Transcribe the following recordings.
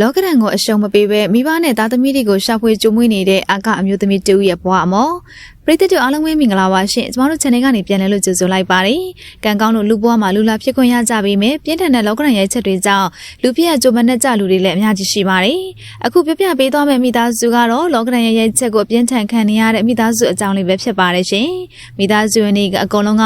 လောကရန်ကိုအရှုံးမပေးဘဲမိဘနဲ့သားသမီးတွေကိုရှာဖွေကြိုးမွေးနေတဲ့အာကအမျိုးသမီးတူရဲ့ဘဝအမော် ပရိသတ်တို့အားလုံးပဲမင်္ဂလာပါရှင်ကျမတို့ channel ကနေပြန်လဲလို့ကြိုဆိုလိုက်ပါတယ်ကံကောင်းလို့လူဘဝမှာလူလာဖြစ်ခွင့်ရကြပြီမယ်ပြင်းထန်တဲ့လောကရန်ရိုက်ချက်တွေကြောင့်လူပြည့်ရကြိုမနဲ့ကြလူတွေလည်းအများကြီးရှိပါတယ်အခုပြပြပေးသွားမယ့်မိသားစုကတော့လောကရန်ရိုက်ချက်ကိုပြင်းထန်ခံနေရတဲ့မိသားစုအကြောင်းလေးပဲဖြစ်ပါတယ်ရှင်မိသားစုဝင်တွေကအကုန်လုံးက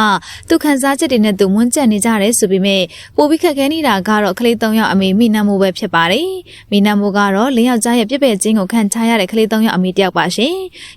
သူခံစားချက်တွေနဲ့သူမွန်းကျက်နေကြတယ်ဆိုပေမဲ့ပိုပြီးခက်ခဲနေတာကတော့ကလေး၃ယောက်အမေမိနှံမှုပဲဖြစ်ပါတယ်မိနှံမှုကတော့လင်းယောက်ျားရဲ့ပြည့်ပဲ့ခြင်းကိုခံချရတဲ့ကလေး၃ယောက်အမေတယောက်ပါရှင်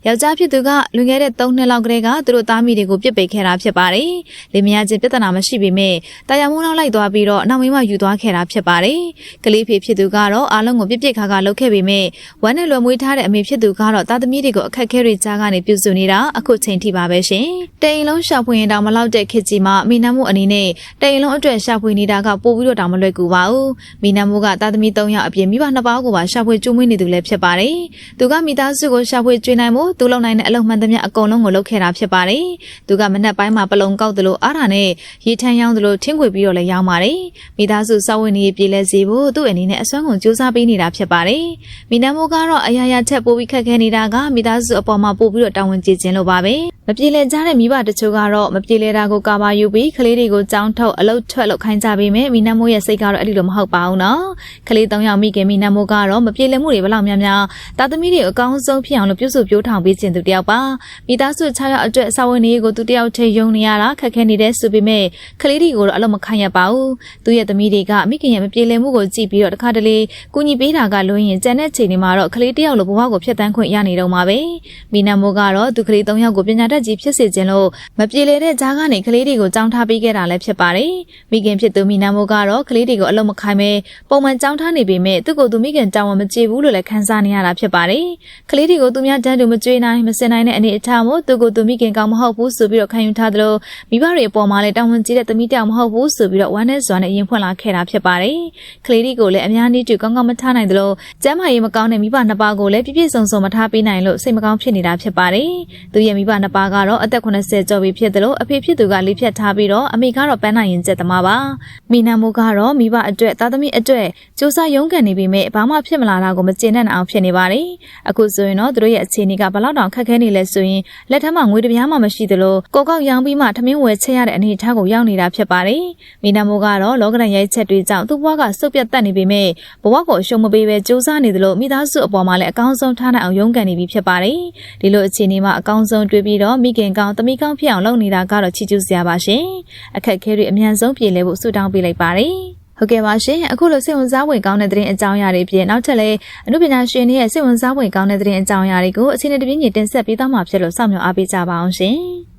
ယောက်ျားဖြစ်သူကလွန်ခဲ့တဲ့3နှစ်လောက်ကတည်းကသူတို့သားမိတွေကိုပြစ်ပိတ်ခဲ့တာဖြစ်ပါတယ်လင်မယားချင်းပြဿနာမရှိပေမဲ့တရားမုန်းလောက်လိုက်သွားပြီးတော့နောက်မင်းမယူသွားခဲ့တာဖြစ်ပါတယ်ကလေးဖေဖြစ်သူကတော့အားလုံးကိုပြစ်ပစ်ခါခါလုပ်ခဲ့ပေမဲ့ဝမ်းနဲ့လွယ်မွေးထားတဲ့အမေဖြစ်သူကတော့သားသမီးတွေကိုအခက်အခဲတွေကြားကနေပြုစုနေတာအခုချိန်ထိပါပဲရှင်တိန်လုံးရှာဖွေရင်တောင်မလောက်တဲ့ခေတ်ကြီးမှာမိနမ်းမှုအနေနဲ့တိန်လုံးအတွက်ရှာဖွေနေတာကပို့ပြီးတော့တောင်မလွယ်ကူပါဘူးမိနမ်းမှုကသားသမီး၃ယောက်အပြင်မိဘနှစ်ပါးကိုပါရှာဖွေကျွေးမွေးနေသူလည်းဖြစ်ပါတယ်သူကမိသားစုကိုရှာဖွေကျွေးနိုင်မှုသူလုံနိုင်တဲ့အလုပ်မှန်သမျှအကုန်လုံးကိုလုပ်ခဲ့တာဖြစ်ပါတယ်သူကမနက်ပိုင်းမှာပလုံကောက်သလိုအားထာနဲ့ရေထမ်းရောင်းသလိုထင်းခွေပြီးတော့လည်းရောင်းပါတယ်မိသားစုစောင့်ဝင်နေပြေလဲစီဖို့သူ့အနေနဲ့အစွမ်းကုန်စူးစမ်းပေးနေတာဖြစ်ပါတယ်မိနမ်းမိုးကတော့အရာရာချက်ပိုးပြီးခက်ခဲနေတာကမိသားစုအပေါ်မှာပို့ပြီးတော့တာဝန်ကျေခြင်းလို့ပါပဲမပြေလည်ကြတဲ့မိဘတချို့ကတော့မပြေလည်တာကိုကာပါယူပြီးကလေးတွေကိုကြောင်းထုတ်အလုတ်ထွက်လောက်ခိုင်းကြပေးမယ်မိနမ်းမိုးရဲ့စိတ်ကတော့အဲ့ဒီလိုမဟုတ်ပါဘူးနော်ကလေး၃ယောက်မိခင်မိနမ်းမိုးကတော့မပြေလည်မှုတွေဘလောက်များများတာသမီးတွေအကောင်းဆုံးဖြစ်အောင်လို့ပြုစုပြောထောင်ပေးခြင်းသူတယောက်ပါမိသားစု6ယောက်အတွက်စာဝန်တွေကိုသူတယောက်ထဲယုံနေရတာခက်ခဲနေတဲ့ဆိုပေမဲ့ကလေးတွေကိုတော့အလုံးမခံရပါဘူးသူရဲ့သမီးတွေကမိခင်ရဲ့မပြေလည်မှုကိုကြည့်ပြီးတော့တခါတလေကူညီပေးတာကလွန်းရင်ကျန်တဲ့ချိန်တွေမှာတော့ကလေးတယောက်လိုဘဝကိုဖျက်ဆီးခွင့်ရနေတော့မှာပဲမိနမိုးကတော့သူကလေး၃ယောက်ကိုပညာတတ်ကြီးဖြစ်စေခြင်းလို့မပြေလည်တဲ့ကြားကနေကလေးတွေကိုကြောင်းထားပေးခဲ့တာလည်းဖြစ်ပါတယ်မိခင်ဖြစ်သူမိနမိုးကတော့ကလေးတွေကိုအလုံးမခိုင်းပဲပုံမှန်ကြောင်းထားနေပေမဲ့သူ့ကိုယ်သူမိခင်တောင်းဝမကြေဘူးလို့လည်းခံစားနေရတာဖြစ်ပါတယ်ကလေးတွေကိုသူများတန်းတူမကြွေးနိုင်မစင်နိုင်တဲ့အနေအထားမို့သူ့ကိုယ်သူမိခင်ကောင်းမဟုတ်ဘူးဆိုပြီးတော့ခံယူထားသလိုမိဘတွေအပေါ်မှာလည်းတောင်းဝန်ကြီးတဲ့သမီးတယောက်မဟုတ်ဘူးဆိုပြီးတော့ဝမ်းနဲ့ဇွာနဲ့ရင်ဖွင့်လာခဲ့တာဖြစ်ပါတယ်ကလေးတွေကိုလည်းအများနည်းတူကောင်းကောင်းမထားနိုင်သလိုကျမ်းမာရေးမကောင်းတဲ့မိဘနှစ်ပါးကိုလည်းပြည့်ပြည့်စုံစုံမထားပေးနိုင်လို့စိတ်မကောင်းဖြစ်နေတာဖြစ်ပါတယ်သူရဲ့မိဘနှစ်ပါးကတော့အသက်80ကျော်ပြီဖြစ်သလိုအဖေဖြစ်သူကလေးဖြတ်ထားပြီးတော့အမေကတော့ပန်းနိုင်ရင်ကျက်သမားပါမိနမိုးကတော့မိဘအတွက်သားသမီးအတွက်စူးစမ်းရုန်းကန်နေပေမဲ့ဘာမှဖြစ်မလာတာကိုမကျေနပ်အောင်ဖြစ်နေပါတယ်အခုဆိုရင်တော့သူတို့ရဲ့အခြေအနေကဘလောက်တောင်ခက်ခဲနေလဲဆိုရင်လက်ထက်မှာငွေတပြားမှမရှိသလိုကိုကောက်ရောင်းပြီးမှထမင်းဝယ်ချက်ရတဲ့အနေအထားကိုရောက်နေတာဖြစ်ပါတယ်မိနမိုးကတော့လောကရန်ရိုက်ချက်တွေကြောင့်သူ့ဘဝကစုပ်ပြတ်တက်နေပေမဲ့ဘဝကိုအရှုံးမပေးဘဲစူးစမ်းနေသလိုမိသားစုအပေါ်မှာလည်းအကောင်းဆုံးထားနိုင်အောင်ရုန်းကန်နေပြီဖြစ်ပါတယ်ဒီလိုအခြေအနေမှာအကောင်းဆုံးတွေးပြီးတော့မိခင်ကောင်းသမီးကောင်းဖြစ်အောင်လုပ်နေတာကတော့ချီးကျူးစရာပါရှင်အခက်အခဲတွေအများဆုံးပြေလည်ဖို့ဆုတောင်းပေးလိုက်ပါတယ် ဟုတ်ကဲ့ပါရှင်အခုလိုစိတ်ဝင်စားဖွယ်ကောင်းတဲ့သတင်းအကြောင်းအရာတွေပြင်နောက်ထပ်လည်းအမှုပညာရှင်တွေရဲ့စိတ်ဝင်စားဖွယ်ကောင်းတဲ့သတင်းအကြောင်းအရာတွေကိုအချိန်နဲ့တပြင်းညီတင်ဆက်ပေးသွားမှာဖြစ်လို့စောင့်မျှော်အားပေးကြပါအောင်ရှင်